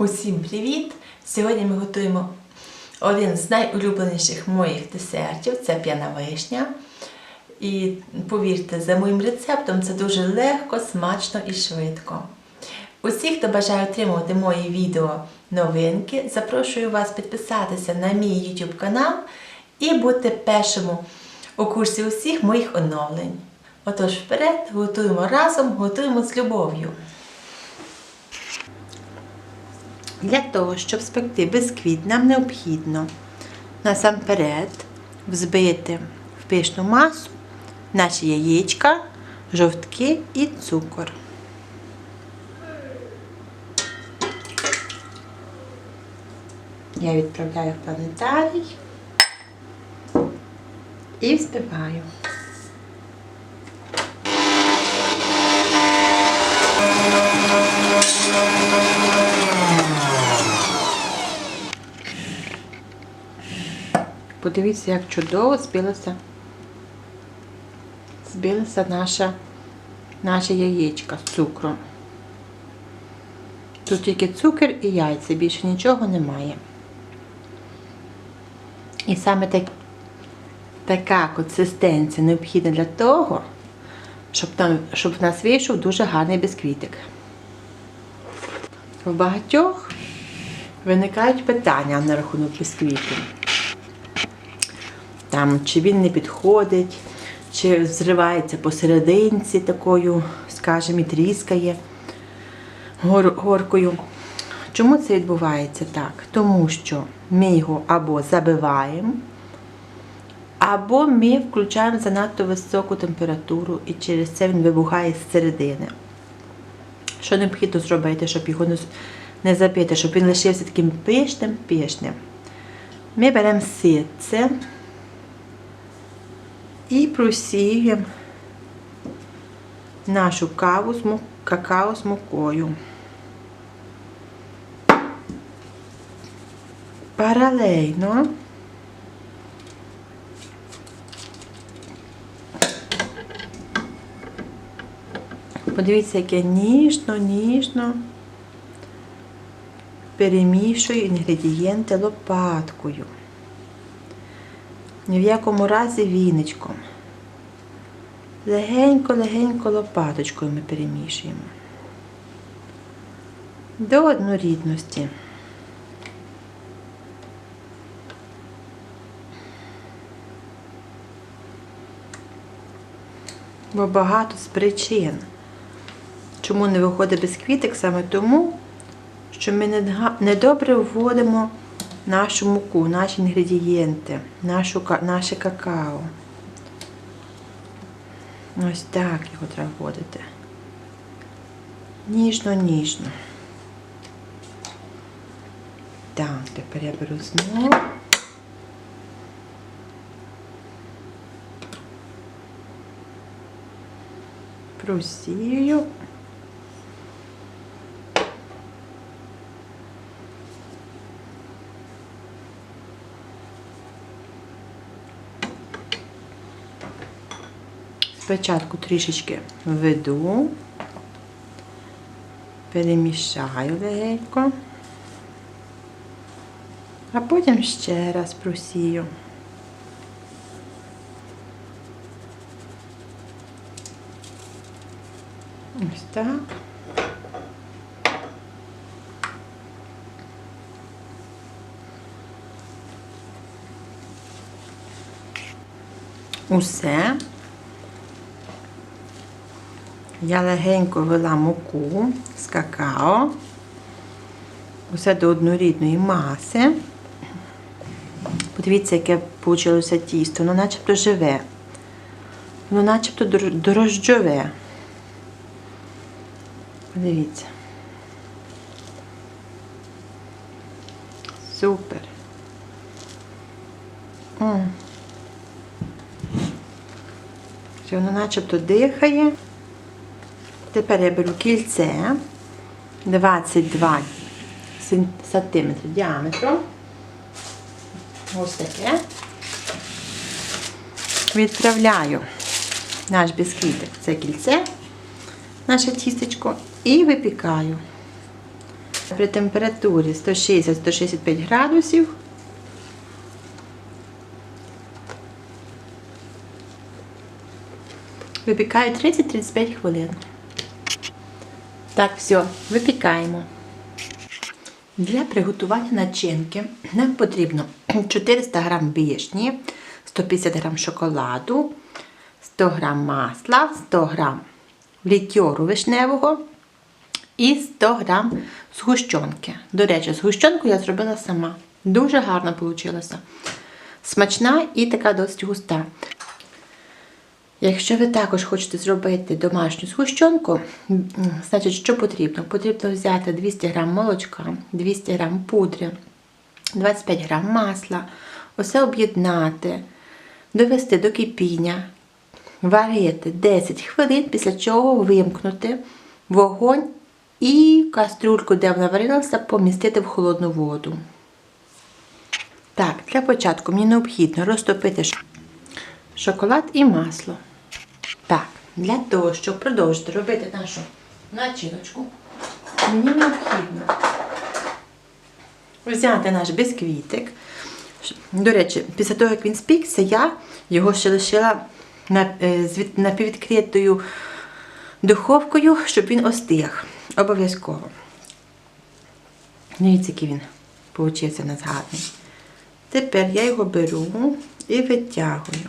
Усім привіт! Сьогодні ми готуємо один з найулюбленіших моїх десертів це п'яна вишня. І повірте, за моїм рецептом це дуже легко, смачно і швидко. Усіх, хто бажає отримувати мої відео новинки, запрошую вас підписатися на мій YouTube канал і бути першому у курсі усіх моїх оновлень. Отож, вперед, готуємо разом, готуємо з любов'ю. Для того, щоб спекти бисквіт, нам необхідно насамперед взбити в пишну масу наші яєчка, жовтки і цукор. Я відправляю в планетарій і взбиваю. Подивіться, як чудово збилося, збилося наша, наше яєчко з цукром. Тут тільки цукор і яйця, більше нічого немає. І саме так, така консистенція необхідна для того, щоб, там, щоб в нас вийшов дуже гарний бісквітик. В багатьох виникають питання на рахунок бісквіту. Там, чи він не підходить, чи зривається посерединці такою, скажімо, і тріскає гор, горкою. Чому це відбувається так? Тому що ми його або забиваємо, або ми включаємо занадто високу температуру і через це він вибухає з середини. Що необхідно зробити, щоб його не забити, щоб він лишився таким пишним-пишним. Ми беремо ситце і просіюємо нашу каву з какао з мукою. Паралельно подивіться, як я ніжно, ніжно перемішую інгредієнти лопаткою. Ні в якому разі віничком. Легенько-легенько лопаточкою ми перемішуємо. До однорідності. Бо багато з причин. Чому не виходить бісквітик? Саме тому, що ми недобре вводимо нашу муку, наші інгредієнти, нашу, наше какао. Ось так його треба вводити. Ніжно-ніжно. Так, тепер я беру знову. Просію. Спочатку трішечки введу, перемішаю легенько, а потім ще раз просію. Ось так. Усе. Я легенько вела муку з какао, усе до однорідної маси. Подивіться, яке вийшло тісто, воно начебто живе, воно начебто дрожджове. Подивіться. Супер. М. Воно начебто дихає. Тепер я беру кільце 22 см діаметром. Ось таке. Відправляю наш бісквітик, це кільце, наше тістечко, і випікаю При температурі 160-165 градусів. Випікаю 30-35 хвилин. Так, все, випікаємо. Для приготування начинки нам потрібно 400 г вишні, 150 г шоколаду, 100 г масла, 100 г лікьору вишневого і 100 г згущенки. До речі, згущенку я зробила сама. Дуже гарно вийшло. Смачна і така досить густа. Якщо ви також хочете зробити домашню згущенку, значить, що потрібно? Потрібно взяти 200 г молочка, 200 г пудри, 25 г масла, усе об'єднати, довести до кипіння, варити 10 хвилин, після чого вимкнути вогонь і кастрюльку, де вона варилася, помістити в холодну воду. Так, для початку мені необхідно розтопити шоколад і масло. Так, для того, щоб продовжити робити нашу начиночку, мені необхідно взяти наш бісквітик. До речі, після того, як він спікся, я його ще лишила на- е, напіввідкритою духовкою, щоб він остиг. Обов'язково. Дивіться, який він получився у нас гарний. Тепер я його беру і витягую.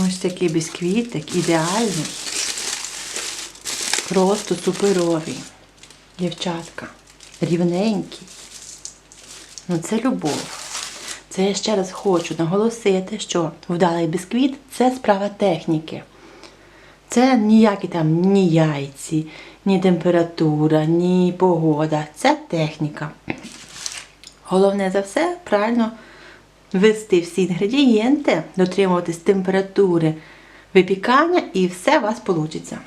Ось такий бісквітик, ідеальний. Просто суперовий. Дівчатка. Рівненький. Ну це любов. Це я ще раз хочу наголосити, що вдалий бісквіт це справа техніки. Це ніякі там ні яйці, ні температура, ні погода. Це техніка. Головне за все правильно ввести всі інгредієнти, дотримуватись температури випікання і все у вас вийде.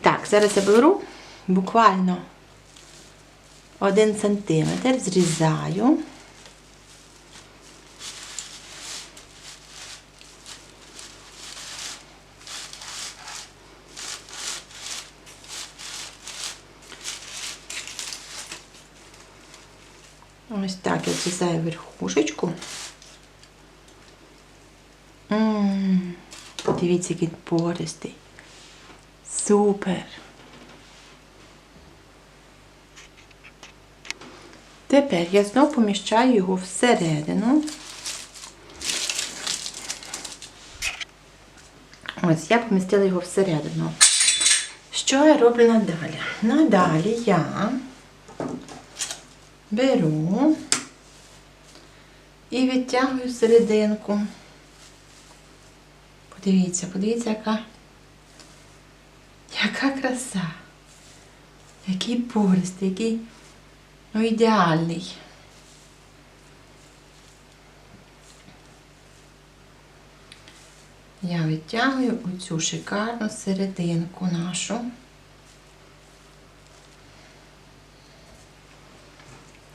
Так, зараз я беру буквально 1 см, зрізаю. Ось так я зрізаю верхушечку. М, Дивіться, який пористий. Супер. Тепер я знову поміщаю його всередину. Ось я помістила його всередину. Що я роблю надалі? Надалі я беру і відтягую серединку. Подивіться, подивіться, яка, яка краса. Який порист, який ну, ідеальний. Я відтягую оцю шикарну серединку нашу.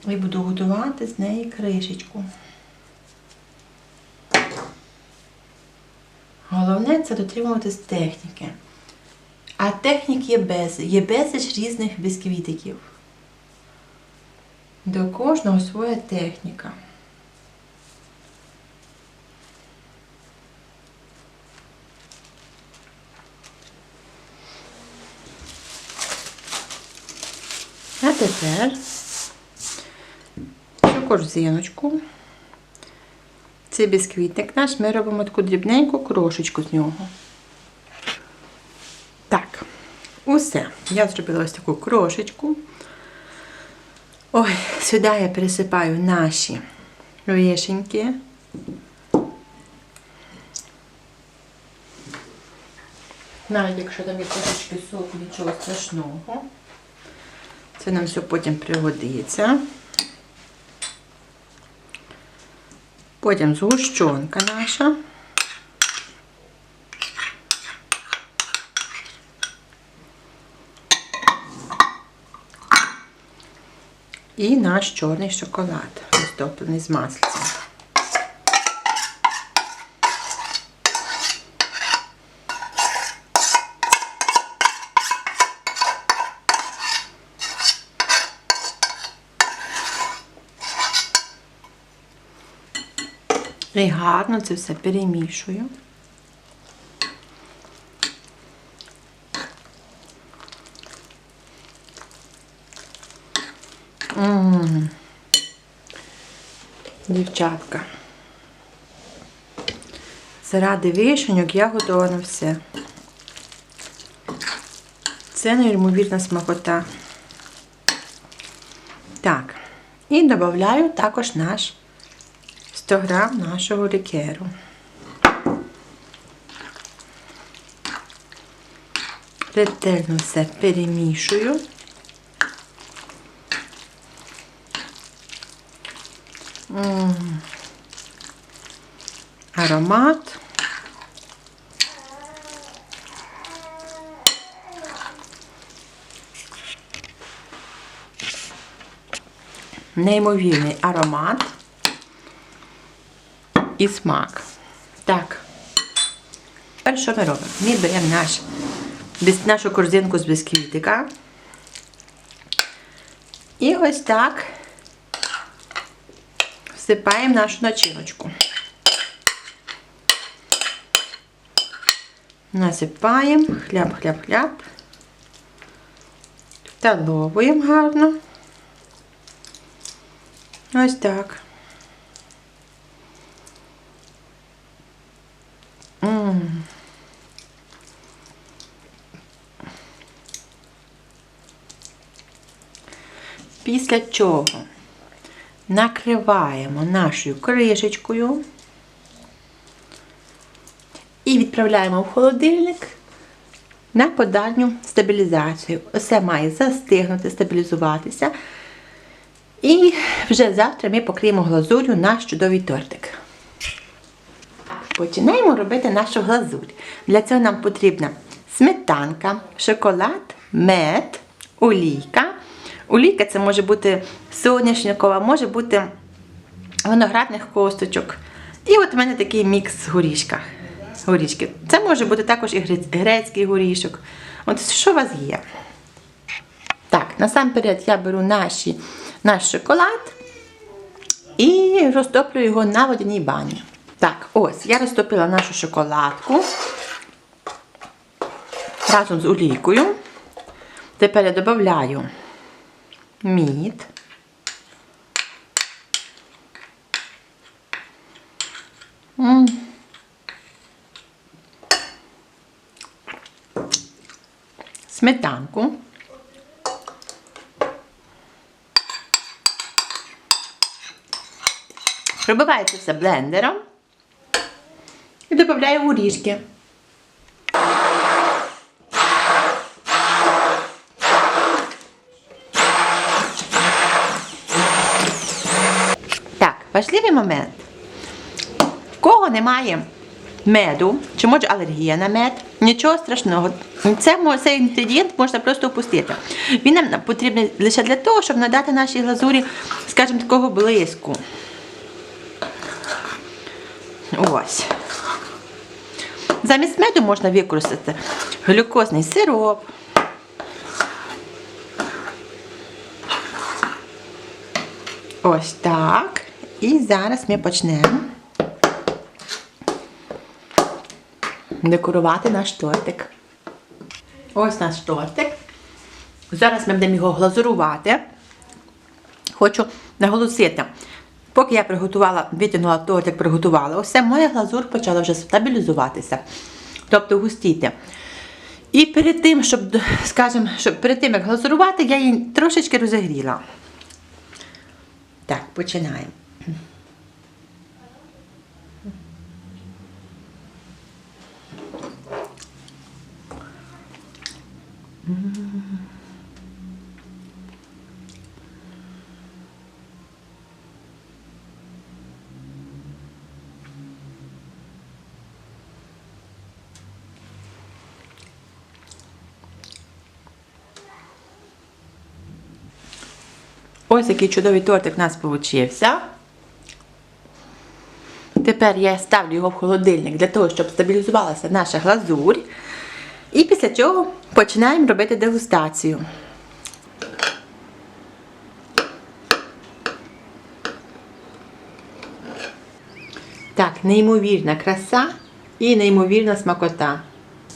І буду готувати з неї кришечку. Головне це дотримуватись техніки. А технік є без, є безліч різних бісквітиків. До кожного своя техніка. А тепер корзиночку. Цей бісквітник наш, ми робимо таку дрібненьку крошечку з нього. Так, усе. Я зробила ось таку крошечку. Ой, сюди я пересипаю наші вишеньки. Навіть якщо там є трошечки соку, нічого страшного. Це нам все потім пригодиться. Потім згущенка наша. І наш чорний шоколад, розтоплений з маслицем. І гарно це все перемішую. Дівчатка. Заради вишеньок я готова на все. Це неймовірна смакота. Так. І додаю також наш 100 грам нашого лікеру. Ретельно все перемішую. М. Аромат. Неймовірний аромат і смак. Так. Тепер що ми робимо? Ми беремо наш, нашу корзинку з бісквітика. І ось так всипаємо нашу начиночку. Насипаємо, хляб, хляб, хляб. Вталовуємо гарно. Ось так. Після чого накриваємо нашою кришечкою і відправляємо в холодильник на подальню стабілізацію. Все має застигнути, стабілізуватися. І вже завтра ми покриємо глазур'ю наш чудовий тортик. Починаємо робити нашу глазурь. Для цього нам потрібна сметанка, шоколад, мед, олійка. Олійка це може бути соняшникова, може бути виноградних косточок. І от у мене такий мікс горішка. горішки. Це може бути також і грецький горішок. От що у вас є? Так, насамперед я беру наші, наш шоколад і розтоплю його на водяній бані. Так, ось, я розтопила нашу шоколадку разом з олійкою. Тепер я додаю мід. М. Сметанку. Пробиваю це все блендером і додаю горішки. Так, важливий момент. В кого немає меду, чи може алергія на мед, нічого страшного. Це, цей інгредієнт можна просто опустити. Він нам потрібен лише для того, щоб надати нашій глазурі, скажімо, такого блиску. Ось. Замість меду можна використати глюкозний сироп. Ось так. І зараз ми почнемо декорувати наш тортик. Ось наш тортик. Зараз ми будемо його глазурувати. Хочу наголосити, поки я приготувала, витягнула тортик, приготувала, усе моя глазур почала вже стабілізуватися, тобто густіти. І перед тим, щоб, скажімо, щоб перед тим, як глазурувати, я її трошечки розігріла. Так, починаємо. Ось який чудовий тортик у нас получився. Тепер я ставлю його в холодильник для того, щоб стабілізувалася наша глазурь. І після цього починаємо робити дегустацію. Так, неймовірна краса і неймовірна смакота.